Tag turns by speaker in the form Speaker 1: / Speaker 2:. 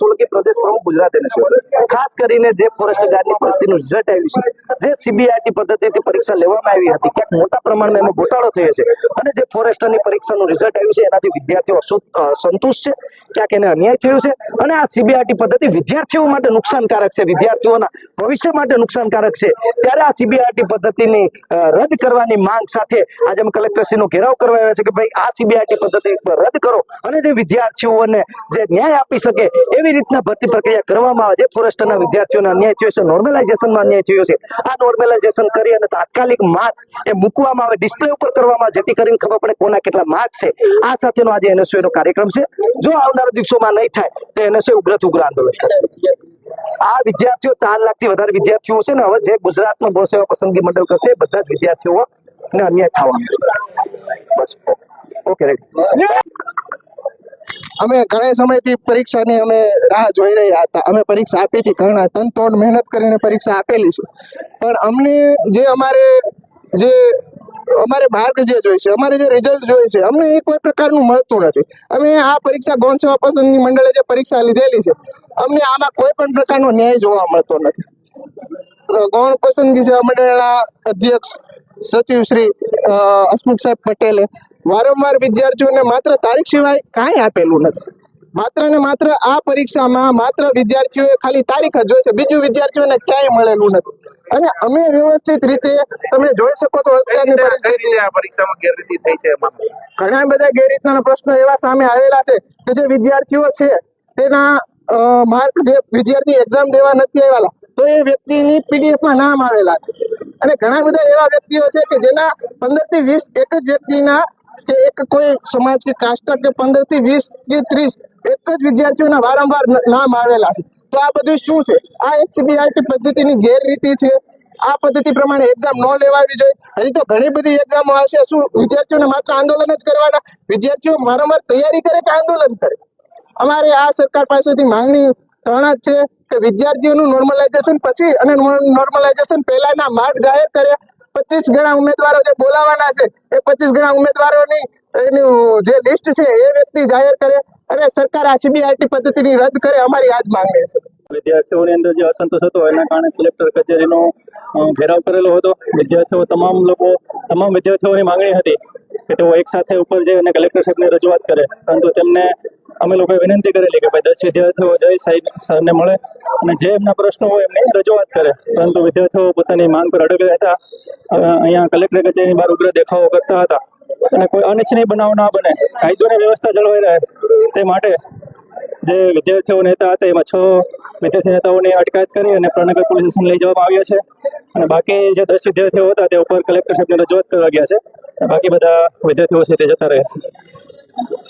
Speaker 1: સોલંકી પ્રદેશ પ્રમુખ ગુજરાત ખાસ કરીને જે ફોરેસ્ટ ગાર્ડની ભરતીનું રિઝલ્ટ આવ્યું છે, જે સીબીઆરટી પદ્ધતિથી પરીક્ષા લેવામાં આવી હતી, ક્યાંક મોટા પ્રમાણમાં એમાં ઘોટાળો થયો છે. અને જે ફોરેસ્ટરની પરીક્ષાનું રિઝલ્ટ આવ્યું છે, એનાથી વિદ્યાર્થીઓ સંતુષ્ટ છે, ક્યાંક એને અન્યાય થયો છે. અને આ સીબીઆરટી પદ્ધતિ વિદ્યાર્થીઓ માટે નુકસાનકારક છે, વિદ્યાર્થીઓના ભવિષ્ય માટે નુકસાનકારક છે. ત્યારે આ સીબીઆરટી પદ્ધતિની રદ કરવાની માંગ સાથે આજે અમે કલેક્ટરશ્રીનો ઘેરાવ કરવા આવ્યા છે કે ભાઈ આ સીબીઆરટી પદ્ધતિ રદ કરો. અને જે વિદ્યાર્થીઓને જે ન્યાય આપી શકે એવી રીતના ભરતી પ્રક્રિયા કરવામાં આવે છે? ફોરેસ્ટરના વિદ્યાર્થીઓને અન્યાય થયો છે? નોર્મલાઇઝેશનમાં અન્યાય થયો છે? આ નોર્મલાઇઝેશન કરી અને તાત્કાલિક માર્ક એ મૂકવામાં આવે ડિસ્પ્લે ઉપર કરવામાં જેથી કરીને ખબર પડે કોના કેટલા માર્ક છે. આ સાથેનો આજે એનએસયુ નો કાર્યક્રમ છે. જો આવનારા દિવસોમાં નહીં થાય, તો એનએસયુ ઉગ્રથી ઉગ્ર આંદોલન કરશે. આ વિદ્યાર્થીઓ ચાર લાખથી વધારે વિદ્યાર્થીઓ છે ને હવે જે ગુજરાતમાં ગૌ સેવા પસંદગી મંડળ કરશે બધા જ વિદ્યાર્થીઓ ને અન્યાય થવાનું બસ, ઓકે રાઈટ
Speaker 2: અમે ઘણા સમયથી પરીક્ષાની અમે રાહ જોઈ રહ્યા હતા. અમે પરીક્ષા આપી હતી. ઘણા તન તોડ મહેનત કરીને પરીક્ષા આપેલી છે. પણ અમને જે અમારે જે અમારે માર્ક જે જોઈએ છે, અમારે જે રિઝલ્ટ જોઈએ છે, અમને એ કોઈ પ્રકારનું મળતું નથી. અમે આ પરીક્ષા ગૌણ સેવા પસંદગી મંડળે જે પરીક્ષા લીધેલી છે, અમને આમાં કોઈ પણ પ્રકારનો ન્યાય જોવા મળતો નથી. ગૌણ પસંદગી સેવા મંડળના અધ્યક્ષ સચિવ શ્રી હસમુખ સાહેબ પટેલે વારંવાર વિદ્યાર્થીઓને માત્ર તારીખ સિવાય કાંઈ આપેલું નથી. માત્ર ને માત્ર આ પરીક્ષામાં માત્ર વિદ્યાર્થીઓએ ખાલી તારીખ જ જોઈ છે. બીજું વિદ્યાર્થીઓને ક્યાંય મળેલું નથી. અને અમે વ્યવસ્થિત રીતે તમે જોઈ શકો તો
Speaker 3: પરીક્ષામાં ગેરરીતિ થઈ છે
Speaker 2: ઘણા બધા ગેરરીતના પ્રશ્નો એવા સામે આવેલા છે કે જે વિદ્યાર્થીઓ છે તેના માર્ક જે વિદ્યાર્થી એક્ઝામ દેવા નથી આવેલા તો એ વ્યક્તિની પીડીએફમાં નામ આવેલા છે. અને ઘણા બધા એવા વ્યક્તિઓ છે કે જેના પંદરથી વીસ એક જ વ્યક્તિના કે એક કોઈ સમાજ કે કાસ્ટર કે પંદરથી વીસ કે ત્રીસ એક જ વિદ્યાર્થીઓના વારંવાર નામ આવેલા છે. તો આ બધું શું છે? આ એક પદ્ધતિની ગેરરીતિ છે. આ પદ્ધતિ પ્રમાણે એક્ઝામ ન લેવાવી જોઈએ. હજી તો ઘણી બધી એક્ઝામો આવશે. શું વિદ્યાર્થીઓને માત્ર આંદોલન જ કરવાના? વિદ્યાર્થીઓ વારંવાર તૈયારી કરે કે આંદોલન કરે? અમારે આ સરકાર પાસેથી માંગણી ત્રણ જ છે કે વિદ્યાર્થીઓનું નોર્મલાઇઝેશન પછી અને નોર્મલાઇઝેશન પહેલાના માર્ગ જાહેર કરે પચીસ ગણા ઉમેદવારો જે બોલાવાના છે એ પચીસ ગણા ઉમેદવારોની જે લિસ્ટ છે એ વ્યક્તિ જાહેર કરે અને સરકાર આ સીબીઆઈટી પદ્ધતિની રદ કરે અમારી આ જ માંગણી છે.
Speaker 4: વિદ્યાર્થીઓની અંદર જે અસંતોષ હતો એના કારણે કલેક્ટર કચેરીનો ઘેરાવ કરેલો હતો. વિદ્યાર્થીઓ તમામ લોકો તમામ વિદ્યાર્થીઓની માંગણી હતી કે તેઓ એક સાથે ઉપર જઈ અને કલેક્ટર સાહેબને રજૂઆત કરે. પરંતુ તેમને અમે લોકોએ વિનંતી કરેલી કે ભાઈ દસ વિદ્યાર્થીઓ જઈ સાહેબ સરને મળે અને જે એમના પ્રશ્નો હોય એમની રજૂઆત કરે. પરંતુ વિદ્યાર્થીઓ પોતાની માંગ પર અડગ રહેતા અ, અહીંયા કલેક્ટર કચેરીની બહાર ઉગ્ર દેખાવો કરતા હતા. અને કોઈ અનિચ્છનીય બનાવ ના બને. કાયદોની વ્યવસ્થા જળવાઈ રહે તે માટે જે વિદ્યાર્થીઓ નેતા હતા, એમાં છ વિદ્યાર્થી નેતાઓની અટકાયત કરી અને પ્રણનગર પોલીસ સ્ટેશન લઈ જવામાં આવ્યા છે. અને બાકી જે દસ વિદ્યાર્થીઓ હતા, તે ઉપર કલેક્ટર સાહેબને રજૂઆત કરવા ગયા છે. બાકી બધા વિદ્યાર્થીઓ છે તે જતા રહ્યા છે.